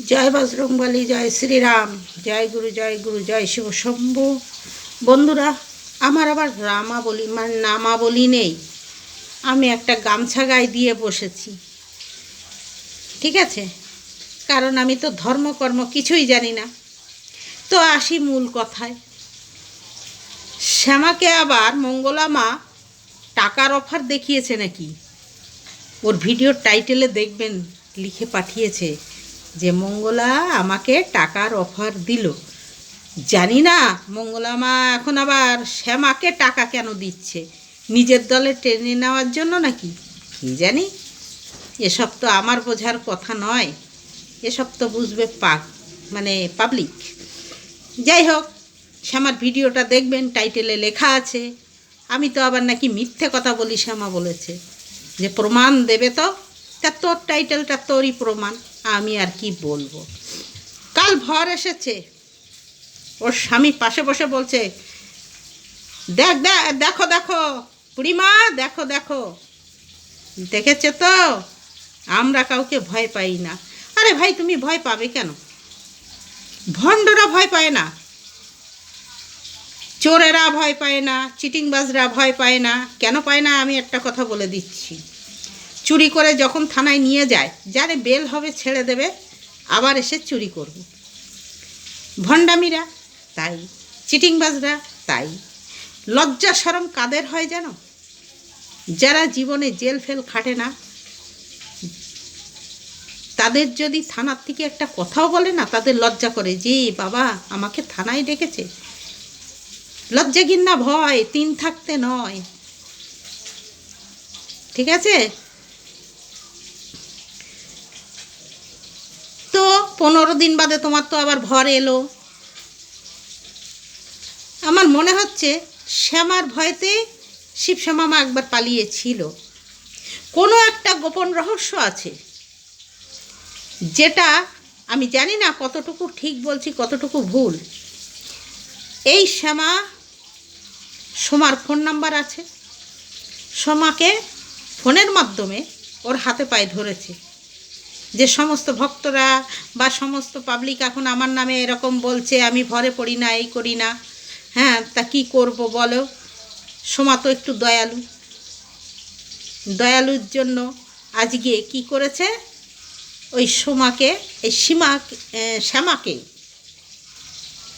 জয় বজরংবলী, জয় শ্রীরাম, জয় গুরু জয় গুরু, জয় শিব শম্ভু। বন্ধুরা, আমার আবার রামা বলি মানে নামা বলি নেই। আমি একটা গামছা গায়ে দিয়ে বসেছি। ঠিক আছে? কারণ আমি তো ধর্মকর্ম কিছুই জানি না। তো আসি মূল কথায়। শ্যামাকে আবার মঙ্গলা মা টাকার অফার দেখিয়েছে নাকি? ওর ভিডিওর টাইটেলে দেখবেন, লিখে পাঠিয়েছে। যে মঙ্গলা আমাকে টাকার অফার দিল। জানি না, মঙ্গলা মা এখন আবার শ্যামাকে টাকা কেন দিচ্ছে? নিজের দলে টেনে নেওয়ার জন্য নাকি? কি জানি? এসব তো আমার বোঝার কথা নয়। এসব তো বুঝবে পাক মানে পাবলিক যাই হোক, শ্যামার ভিডিওটা দেখবেন, টাইটেলে লেখা আছে। আমি তো আবার নাকি মিথ্যে কথা বলি, শ্যামা বলেছে। যে প্রমাণ দেবে তো? তা তোর টাইটেলটা তোরই প্রমাণ। আমি আর কি বলব? কাল ভর এসেছে। ওর স্বামী পাশে বসে বলছে, দেখ দেখ, দেখো, বুড়িমা, দেখো দেখো। দেখেছে তো? আমরা কাউকে ভয় পাই না। আরে ভাই, তুমি ভয় পাবে কেন? ভণ্ডরা ভয় পায় না। চোরেরা ভয় পায় না, চিটিংবাজরা ভয় পায় না। কেন পায় না? আমি একটা কথা বলে দিচ্ছি। চুরি করে যখন থানায় নিয়ে যায়, যারে বেল হবে ছেড়ে দেবে, আবার এসে চুরি করবে। ভণ্ডামিরা, তাই। চিটিংবাজরা, তাই। লজ্জা সরম কাদের হয় জানো যারা জীবনে জেল ফেল খাটে না, তাদের যদি থানার থেকে একটা কথাও বলে না, তাদের লজ্জা করে, যে বাবা, আমাকে থানায় ডেকেছে। লজ্জা ঘিন্না ভয়, তিন থাকতে নয়। ঠিক আছে তো পনেরো দিন বাদে তোমার তো আবার ভর এলো। আমার মনে হচ্ছে শ্যামার ভয়তে শিবশ্যামা মা একবার পালিয়েছিল। কোনো একটা গোপন রহস্য আছে, যেটা আমি জানি না কতটুকু ঠিক বলছি, কতটুকু ভুল। এই শ্যামা সোমার ফোন নাম্বার আছে। সোমাকে ফোনের মাধ্যমে ওর হাতে পায়ে ধরেছে। যে সমস্ত ভক্তরা বা সমস্ত পাবলিক এখন আমার নামে এরকম বলছে, আমি ভরে পড়ি না, এই করি না। হ্যাঁ তা কি করব বলো? সোমা তো একটু দয়ালু। দয়ালুর জন্য আজকে কি করেছে? ওই সোমাকে, এই সীমা শ্যামাকে।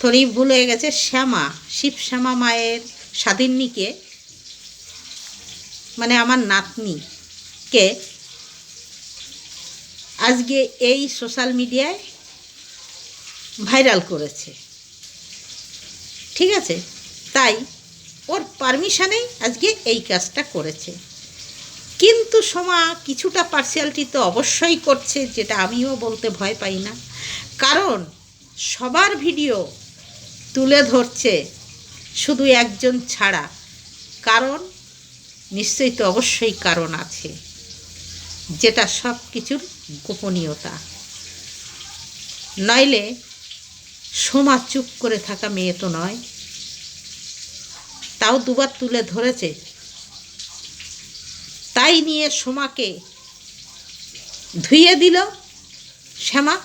থরি ভুল হয়ে গেছে, শ্যামা, শিব শ্যামা মায়ের স্বাধীনীকে মানে আমার নাতনিকে আজকে এই সোশ্যাল মিডিয়ায় ভাইরাল করেছে। ঠিক আছে? তাই ওর পারমিশনেই আজকে এই কাজটা করেছে। কিন্তু সমা কিছুটা পার্সিয়ালিটি তো অবশ্যই করছে, যেটা আমিও বলতে ভয় পাই না। কারণ সবার ভিডিও তুলে ধরছে শুধু একজন ছাড়া। কারণ নিশ্চয়ই তো অবশ্যই কারণ আছে, যেটা সব কিছুর গোপনীয়তা। নইলে সোমা চুপ করে থাকা মেয়ে তো নয়। তাও দুবার তুলে ধরেছে। তাই নিয়ে সোমাকে ধুয়ে দিল শ্যামা।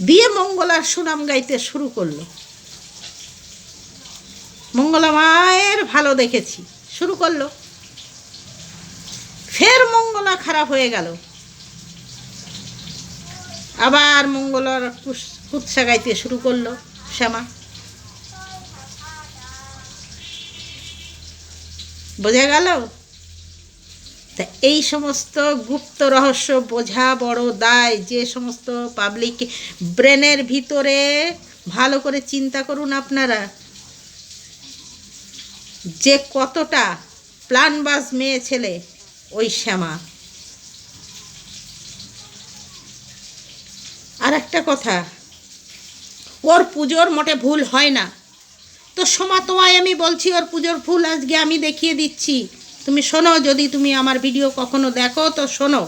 দিয়ে মঙ্গলার সুনাম গাইতে শুরু করল। মঙ্গলা মায়ের ভালো দেখেছি। শুরু করল। ফের মঙ্গলা খারাপ হয়ে গেল। আবার মঙ্গলার কুৎসা গাইতে শুরু করল শ্যামা। বোঝা গেল? তা এই সমস্ত গুপ্ত রহস্য বোঝা বড় দায়। যে সমস্ত পাবলিক ব্রেনের ভিতরে ভালো করে চিন্তা করুন আপনারা। যে কতটা প্লানবাজ মেয়ে ছেলে, ওই শ্যামা। আর একটা কথা, ওর পুজোর মোটে ভুল হয় না। তো সোমা তোমায় আমি বলছি, ওর পুজোর ফুল আজকে আমি দেখিয়ে দিচ্ছি। তুমি শোনো, যদি তুমি আমার ভিডিও কখনো দেখো, তো শোনো।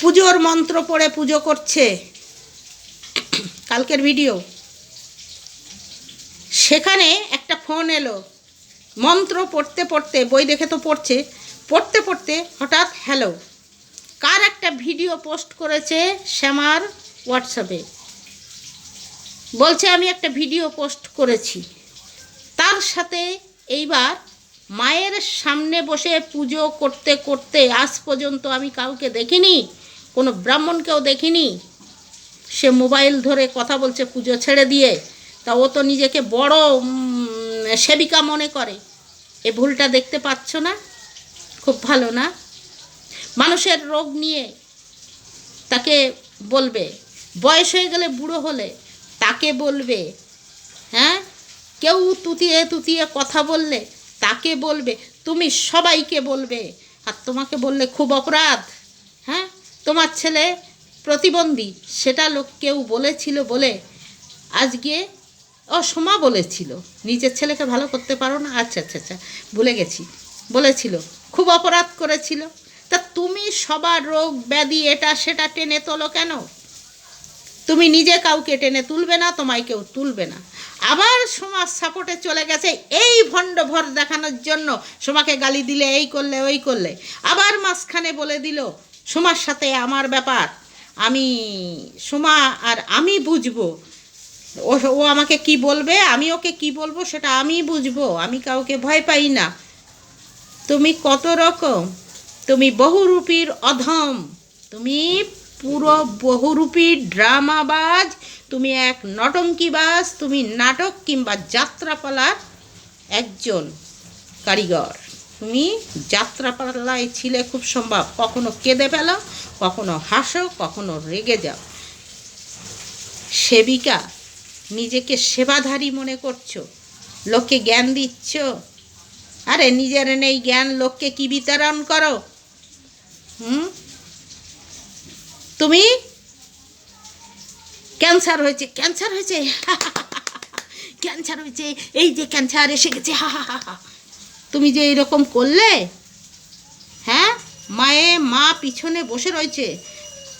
পুজোর মন্ত্র পড়ে পুজো করছে। কালকের ভিডিও। সেখানে একটা ফোন এলো। মন্ত্র পড়তে পড়তে, বই দেখে তো পড়ছে, পড়তে পড়তে হঠাৎ হ্যালো। কার একটা ভিডিও পোস্ট করেছে শ্যামার হোয়াটসঅ্যাপে বলছে, আমি একটা ভিডিও পোস্ট করেছি। তার সাথে এইবার মায়ের সামনে বসে পুজো করতে করতে আজ পর্যন্ত আমি কাউকে দেখিনি, কোনো ব্রাহ্মণকেও দেখিনি। সে মোবাইল ধরে কথা বলছে পুজো ছেড়ে দিয়ে, তা ও তো নিজেকে বড় সেবিকা মনে করে। এ ভুলটা দেখতে পাচ্ছ না? খুব ভালো না? মানুষের রোগ নিয়ে তাকে বলবে। বয়স হয়ে গেলে বুড়ো হলে তাকে বলবে হ্যাঁ? কেউ তুতিয়ে তুতিয়ে কথা বললে তাকে বলবে, তুমি সবাইকে বলবে। আর তোমাকে বললে খুব অপরাধ হ্যাঁ? তোমার ছেলে প্রতিবন্ধী, সেটা লোক কেউ বলেছিল বলে আজকে অসমা সোমা বলেছিল। নিজের ছেলেকে ভালো করতে পারো না? আচ্ছা আচ্ছা আচ্ছা ভুলে গেছি। বলেছিল, খুব অপরাধ করেছিল। তুমি সবার রোগ ব্যাধি এটা সেটা টেনে তোলো কেন? তুমি নিজে কাউকে টেনে তুলবে না, তোমায় কেউ তুলবে না। আবার সমাজ সাপোর্টে চলে গেছে এই ভণ্ড ভর দেখানোর জন্য। সোমাকে গালি দিলে এই করলে, ওই করলে। আবার মাঝখানে বলে দিল, সোমার সাথে আমার ব্যাপার। আমি, সোমা আর আমি বুঝব। ও ও আমাকে কি বলবে? আমি ওকে কি বলব সেটা আমি বুঝব। আমি কাউকে ভয় পাই না। তুমি কত রকম? তুমি বহুরূপীর অধম, তুমি পুরো বহুরূপী ড্রামাবাজ, তুমি এক নটঙ্কিবাজ, তুমি নাটক কিংবা যাত্রাপালার একজন কারিগর। তুমি যাত্রাপালায় ছিলে খুব সম্ভব, কখনো কেঁদে ফেলো, কখনো হাসো, কখনো রেগে যাও। সেবিকা, নিজেকে সেবাধারী মনে করছ, লোককে জ্ঞান দিচ্ছ? আরে নিজের নেই জ্ঞান, লোককে কি বিতরণ করো? হুম? তুমি? ক্যান্সার হয়েছে ক্যান্সার হয়েছে। ক্যান্সার হয়েছে, এই যে ক্যান্সার এসে গেছে। হা হা হা হা তুমি যে এরকম করলে হ্যাঁ? মায়ে মা পিছনে বসে রয়েছে।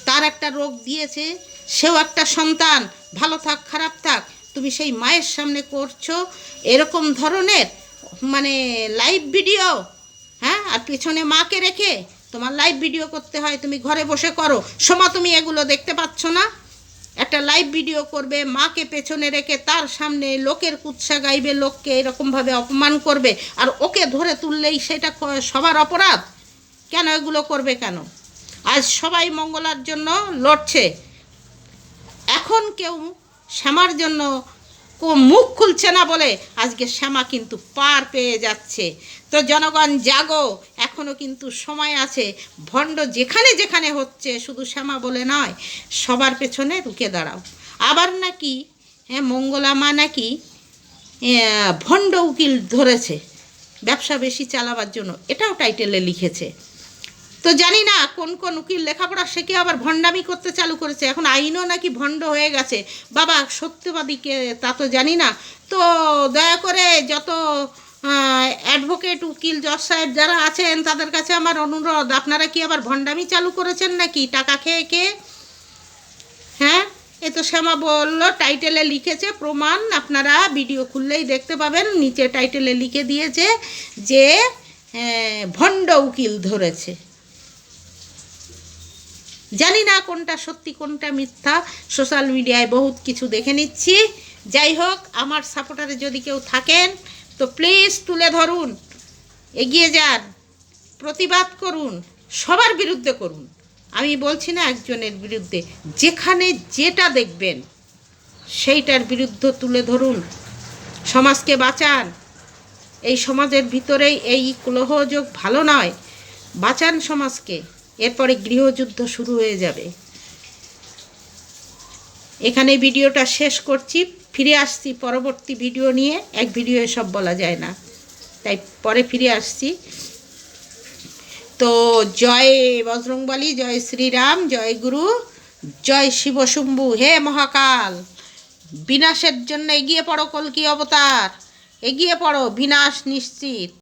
তার একটা রোগ দিয়েছে, সেও একটা সন্তান। ভালো থাক, খারাপ থাক। তুমি সেই মায়ের সামনে করছ এরকম ধরনের মানে লাইভ ভিডিও হ্যাঁ? আর পিছনে মাকে রেখে তোমার লাইভ ভিডিও করতে হয়, তুমি ঘরে বসে করো। সময় তুমি এগুলো দেখতে পাচ্ছ না? একটা লাইভ ভিডিও করবে, মাকে পেছনে রেখে তার সামনে লোকের কুৎসা গাইবে, লোককে এরকমভাবে অপমান করবে, আর ওকে ধরে তুললেই সেটা সবার অপরাধ। কেন এগুলো করবে কেন? আজ সবাই মঙ্গলার জন্য লড়ছে। এখন কেউ শ্যামার জন্য মুখ খুলছে না বলে আজকে শ্যামা কিন্তু পার পেয়ে যাচ্ছে। তো জনগণ, জাগো এখনও কিন্তু সময় আছে। ভণ্ড যেখানে যেখানে হচ্ছে, শুধু শ্যামা বলে নয়, সবার পেছনে রুখে দাঁড়াও। আবার নাকি হ্যাঁ মঙ্গলা মা নাকি ভণ্ড উকিল ধরেছে। ব্যবসা বেশি চালাবার জন্য। এটাও টাইটেলে লিখেছে। তো জানি না কোন কোন উকিল লেখাপড়া শিখে আবার ভণ্ডামি করতে চালু করেছে। এখন আইনও নাকি ভণ্ড হয়ে গেছে। বাবা সত্যবাদীকে তা তো জানি না। তো দয়া করে যত অ্যাডভোকেট উকিল, জজ সাহেব যারা আছেন, তাদের কাছে আমার অনুরোধ। আপনারা কি আবার ভণ্ডামি চালু করেছেন নাকি? টাকা খেয়ে খেয়ে হ্যাঁ? এ তো শ্যামা বলল টাইটেলে লিখেছে প্রমাণ। আপনারা ভিডিও খুললেই দেখতে পাবেন। নিচে টাইটেলে লিখে দিয়েছে যে ভণ্ড উকিল ধরেছে। জানি না কোনটা সত্যি, কোনটা মিথ্যা। সোশ্যাল মিডিয়ায় বহুত কিছু দেখে নিচ্ছি। যাই হোক, আমার সাপোর্টারে যদি কেউ থাকেন, তো প্লিজ তুলে ধরুন। এগিয়ে যান। প্রতিবাদ করুন। সবার বিরুদ্ধে করুন। আমি বলছি না একজনের বিরুদ্ধে। যেখানে যেটা দেখবেন, সেইটার বিরুদ্ধে তুলে ধরুন। সমাজকে বাঁচান। এই সমাজের ভিতরেই এই কলহযোগ ভালো নয়। বাঁচান সমাজকে। এরপরে গৃহযুদ্ধ শুরু হয়ে যাবে। এখানে ভিডিওটা শেষ করছি, ফিরে আসছি পরবর্তী ভিডিও নিয়ে। এক ভিডিও সব বলা যায় না, তাই পরে ফিরে আসছি। তো জয় বজরংবলী, জয় শ্রীরাম, জয় গুরু, জয় শিবশম্ভু হে মহাকাল, বিনাশের জন্য এগিয়ে পড়ো কলকি অবতার, এগিয়ে পড়ো বিনাশ নিশ্চিত।